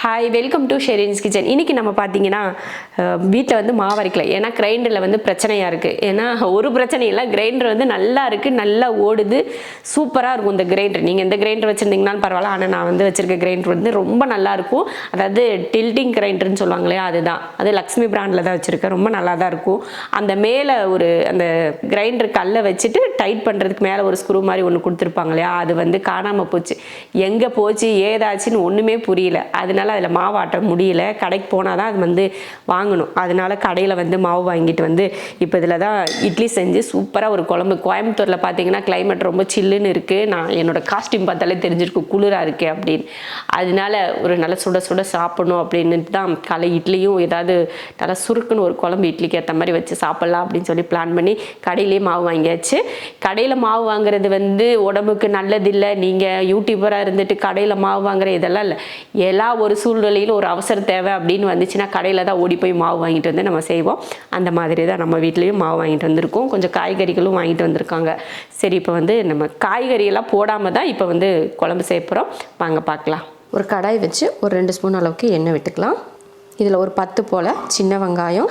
Hi welcome to Sherin's kitchen இன்றைக்கி நம்ம பார்த்தீங்கன்னா வீட்டில் வந்து மாவு அரைக்கல. ஏன்னா கிரைண்டரில் வந்து பிரச்சனையாக இருக்குது ஏன்னா ஒரு பிரச்சனை இல்லை. கிரைண்டர் வந்து நல்லா இருக்குது நல்லா ஓடுது. சூப்பராக இருக்கும் இந்த கிரைண்டர் நீங்கள் எந்த கிரைண்டர் வச்சுருந்தீங்கனாலும் பரவாயில்ல. ஆனால் நான் வந்து வச்சுருக்க கிரைண்டர் வந்து ரொம்ப நல்லா இருக்கும். அதாவது டில்டிங் கிரைண்டர்னு சொல்லுவாங்க இல்லையா அதுதான். அது லக்ஷ்மி பிராண்டில் தான் வச்சுருக்கேன். ரொம்ப நல்லா தான் இருக்கும். அந்த மேலே ஒரு அந்த கிரைண்டர் கல்லை வச்சுட்டு டைட் பண்ணுறதுக்கு மேலே ஒரு ஸ்க்ரூ மாதிரி ஒன்று கொடுத்துருப்பாங்க இல்லையா அது வந்து காணாமல் போச்சு. எங்கே போச்சு ஏதாச்சுன்னு ஒன்றுமே புரியல. அதனால அதில் மாவு ஆட்ட முடியல. கடைக்கு போனால் தான் அது வந்து வாங்கணும். அதனால கடையில் வந்து மாவு வாங்கிட்டு வந்து இப்போ இதில் தான் இட்லி செஞ்சு சூப்பராக ஒரு குழம்பு. கோயம்புத்தூரில் பார்த்தீங்கன்னா கிளைமேட் ரொம்ப சில்லுன்னு இருக்குது நான் என்னோடய காஸ்டியூம் பார்த்தாலே தெரிஞ்சிருக்கு குளிராக இருக்குது அப்படின்னு. அதனால ஒரு நல்ல சுட சுட சாப்பிடணும் அப்படின்னுட்டு தான் காலை இட்லியும் ஏதாவது நல்லா சுருக்குன்னு ஒரு குழம்பு இட்லிக்கு ஏற்ற மாதிரி வச்சு சாப்பிட்லாம் அப்படின்னு சொல்லி பிளான் பண்ணி கடையிலேயே மாவு வாங்கியாச்சு. கடையில் மாவு வாங்குறது வந்து உடம்புக்கு நல்லதில்லை. நீங்கள் யூடியூபராக இருந்துட்டு கடையில் மாவு வாங்குற இதெல்லாம் இல்லை. எல்லா ஒரு சூழ்நிலையில் ஒரு அவசர தேவை அப்படின்னு வந்துச்சுன்னா கடையில் தான் ஓடி போய் மாவு வாங்கிட்டு வந்து நம்ம செய்வோம். அந்த மாதிரி தான் நம்ம வீட்லேயும் மாவு வாங்கிட்டு வந்திருக்கோம். கொஞ்சம் காய்கறிகளும் வாங்கிட்டு வந்திருக்காங்க. சரி இப்போ வந்து நம்ம காய்கறியெல்லாம் போடாமல் தான் இப்போ வந்து குழம்பு செய்ய போகிறோம் வாங்க பார்க்கலாம். ஒரு கடாய் வச்சு ஒரு ரெண்டு ஸ்பூன் அளவுக்கு எண்ணெய் விட்டுக்கலாம். இதில் ஒரு பத்து போல் சின்ன வெங்காயம்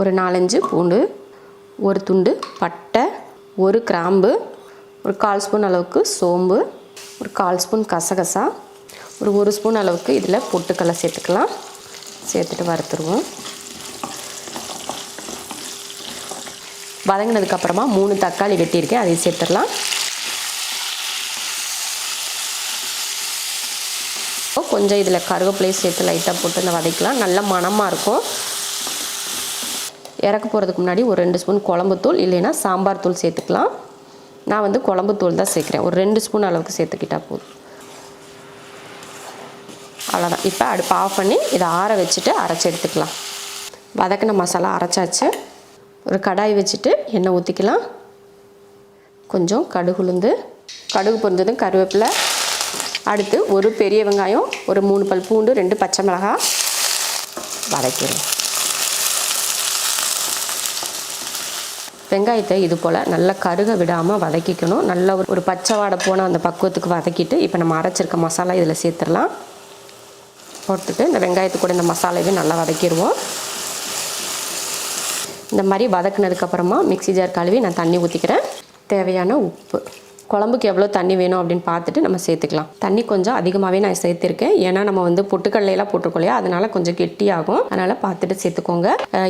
ஒரு நாலஞ்சு பூண்டு ஒரு துண்டு பட்டை ஒரு கிராம்பு ஒரு கால் ஸ்பூன் அளவுக்கு சோம்பு ஒரு கால் ஸ்பூன் கசகசா ஒரு ஒரு ஸ்பூன் அளவுக்கு இதில் பொட்டுக்கடலை சேர்த்துக்கலாம். சேர்த்துட்டு வறுத்துருவோம். வதங்கினதுக்கப்புறமா மூணு தக்காளி வெட்டியிருக்கேன். அதையும் சேர்த்துடலாம். இப்போ கொஞ்சம் இதில் கருவேப்பிலையும் சேர்த்து லைட்டாக போட்டு இந்த வதக்கலாம் நல்ல மணமாக இருக்கும். இறக்க போகிறதுக்கு முன்னாடி ஒரு ரெண்டு ஸ்பூன் குழம்புத்தூள் இல்லைன்னா சாம்பார் தூள் சேர்த்துக்கலாம். நான் வந்து குழம்புத்தூள் தான் சேர்க்குறேன். ஒரு ரெண்டு ஸ்பூன் அளவுக்கு சேர்த்துக்கிட்டால் போதும். அவ்வளோதான் இப்போ அடுப்பு ஆஃப் பண்ணி இதை ஆற வச்சுட்டு அரைச்சி எடுத்துக்கலாம். வதக்கின மசாலா அரைச்சாச்சு. ஒரு கடாய் வச்சுட்டு எண்ணெய் ஊற்றிக்கலாம் கொஞ்சம் கடுகு உளுந்து கடுகு பொருந்ததும் கருவேப்பிலை. அடுத்து ஒரு பெரிய வெங்காயம் ஒரு மூணு பல் பூண்டு ரெண்டு பச்சை மிளகாய். வதக்கிடுவோம் வெங்காயத்தை இது போல் நல்லா கருக விடாமல் வதக்கிக்கணும். நல்ல ஒரு ஒரு பச்சை வாடை போன அந்த பக்குவத்துக்கு வதக்கிட்டு இப்போ நம்ம அரைச்சிருக்க மசாலா இதில் சேர்த்துடலாம். போட்டுட்டு இந்த வெங்காயத்து கூட இந்த மசாலாவையும் நல்லா வதக்கிடுவோம். இந்த மாதிரி வதக்குனதுக்கப்புறமா மிக்ஸி ஜார் கழுவி நான் தண்ணி ஊற்றிக்கிறேன் தேவையான உப்பு. குழம்புக்கு எவ்வளோ தண்ணி வேணும் அப்படின்னு பார்த்துட்டு நம்ம சேர்த்துக்கலாம். தண்ணி கொஞ்சம் அதிகமாகவே நான் சேர்த்துருக்கேன். ஏன்னா நம்ம வந்து பொட்டுக்கடலையெல்லாம் போட்டிருக்கோம் இல்லையா? அதனால் கொஞ்சம் கெட்டியாகும். அதனால் பார்த்துட்டு சேர்த்துக்கோங்க.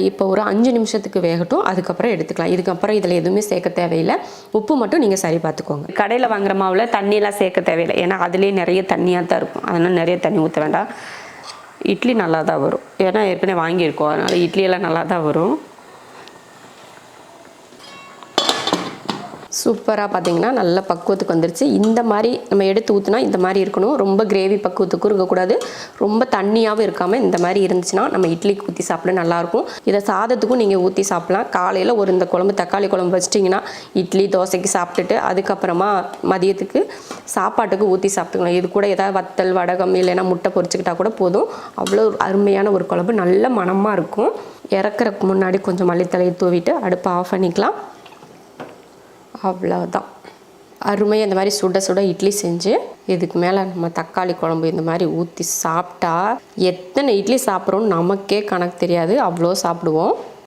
இப்போ ஒரு அஞ்சு நிமிஷத்துக்கு வேகட்டும். அதுக்கப்புறம் எடுத்துக்கலாம். இதுக்கப்புறம் இதில் எதுவுமே சேர்க்க தேவையில்லை. உப்பு மட்டும் நீங்கள் சரி பார்த்துக்கோங்க. கடையில் வாங்குற மாவில் தண்ணியெல்லாம் சேர்க்க தேவையில்லை. ஏன்னா அதுலேயே நிறைய தண்ணியாக தான் இருக்கும். அதனால் நிறைய தண்ணி ஊற்ற வேண்டாம். இட்லி நல்லா தான் வரும். ஏன்னா ஏற்கனவே வாங்கியிருக்கோம். அதனால் இட்லியெல்லாம் நல்லா தான் வரும். சூப்பராக பார்த்தீங்கன்னா நல்ல பக்குவத்துக்கு வந்துருச்சு. இந்த மாதிரி நம்ம எடுத்து ஊற்றினா இந்த மாதிரி இருக்கணும். ரொம்ப கிரேவி பக்குவத்துக்கும் இருக்கக்கூடாது. ரொம்ப தண்ணியாகவும் இருக்காமல் இந்த மாதிரி இருந்துச்சுன்னா நம்ம இட்லிக்கு ஊற்றி சாப்பிட நல்லாயிருக்கும் இதை சாதத்துக்கும் நீங்கள் ஊற்றி சாப்பிட்லாம். காலையில் ஒரு இந்த குழம்பு தக்காளி குழம்பு வச்சிட்டிங்கன்னா இட்லி தோசைக்கு சாப்பிட்டுட்டு அதுக்கப்புறமா மதியத்துக்கு சாப்பாட்டுக்கு ஊற்றி சாப்பிட்டுக்கலாம். இது கூட ஏதாவது வத்தல் வடகம் இல்லைன்னா முட்டை பொரிச்சுக்கிட்டா கூட போதும். அவ்வளோ அருமையான ஒரு குழம்பு. நல்ல மணமாக இருக்கும். இறக்குறக்கு முன்னாடி கொஞ்சம் மல்லித்தலையை தூவிட்டு அடுப்பை ஆஃப் பண்ணிக்கலாம். அவ்வளோதான் அருமையாக இந்த மாதிரி சுட சுட இட்லி செஞ்சு இதுக்கு மேலே நம்ம தக்காளி குழம்பு இந்த மாதிரி ஊற்றி சாப்பிட்டா எத்தனை இட்லி சாப்பிட்றோன்னு நமக்கே கணக்கு தெரியாது. அவ்வளோ சாப்பிடுவோம்.